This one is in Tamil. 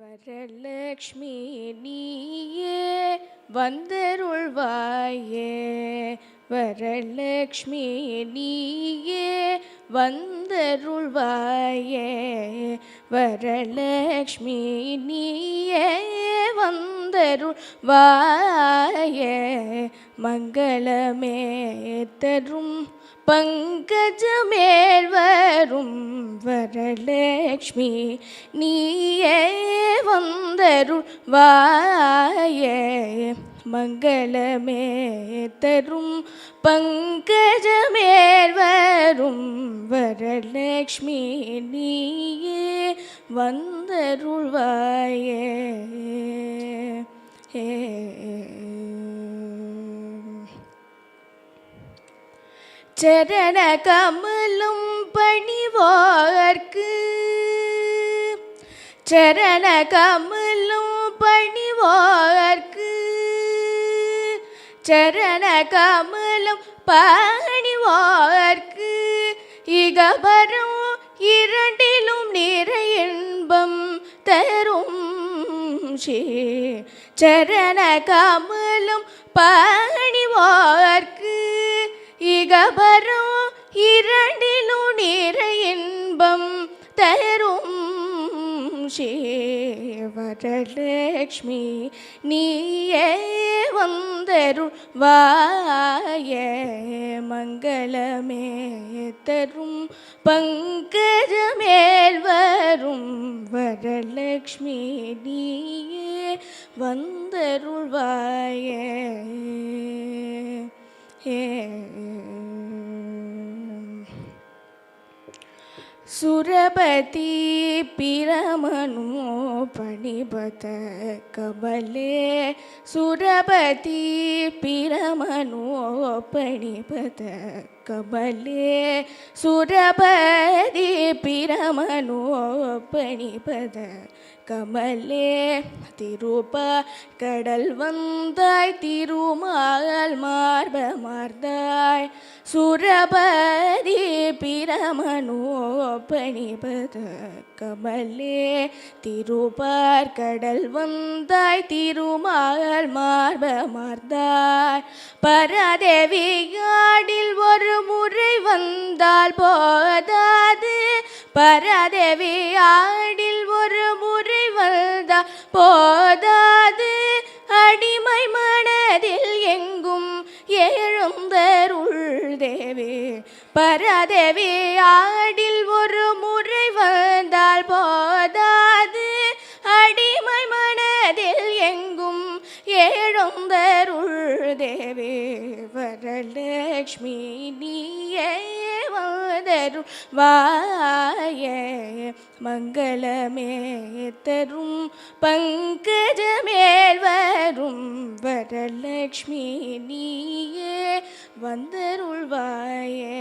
வரலக்ஷ்மி நீயே வந்தருள்வாயே. வரலக்ஷ்மி நீயே வந்தருள்வாயே. வரலக்ஷ்மி நீயே வந்தருள்வாயே. மங்களமே தரும் பங்கஜமேல் வரும். வரலக்ஷ்மி நீ தருவாயே. மங்களமே தரும். பங்கஜமேல் வரும். வரலக்ஷ்மி நீயே வந்தருள்வாயே. சரண கமலும் பணிவார்க்கு. சரண கமல் பணிவார்க்கு. சரண கமலம் பணிவார்க்கு. இகபரம் இரண்டிலும் நிறைய இன்பம் தரும் ஸ்ரீ சரண கமலம் பணிவார்க்கு. இகபரம் இரண்டிலும் நிறைய இன்பம் தரும் வரலக்ஷ்மி நீயே வந்தருள் வாய மங்களமே தரும் பங்கஜமேல் வரும் வரலக்ஷ்மி நீயே வந்தருள்வாய ஏ ಸುರಪತಿ ಪಿರಮನು ಪಣಿಬತ ಕಬಲೆ ಸುರಪತಿ ಪಿರಮನು ಪಣಿಬತ ಕಬಲೆ ಸುರಪತಿ ಪಿರಮನು பணிபத கமலே திருப்ப கடல் வந்தாய் திருமால் மார்ப மார்ந்தாய் சுரபதி பிரமனோ பணிபத கமலே திருபார் கடல் வந்தாய் திருமால் மார்ப மார்ந்தாய். பரதேவி பரதேவியாடில் ஒரு முறை வந்தால் போதாது. பரதேவி ஆடில் ஒரு முறை வந்தால் போதாது. அடிமை மனதில் எங்கும் எழுந்த தேவி பரதேவி ஆடில் ஒரு முறை வந்தால் போதாது. அடிமை மனதில் எங்கும் ஏழுந்தருள் தேவி வரலக்ஷ்மி நீயே வந்தருள் வாய. மங்களமே தரும் பங்கஜமேல் வரும் வரலக்ஷ்மி நீயே வந்தருள்வாயே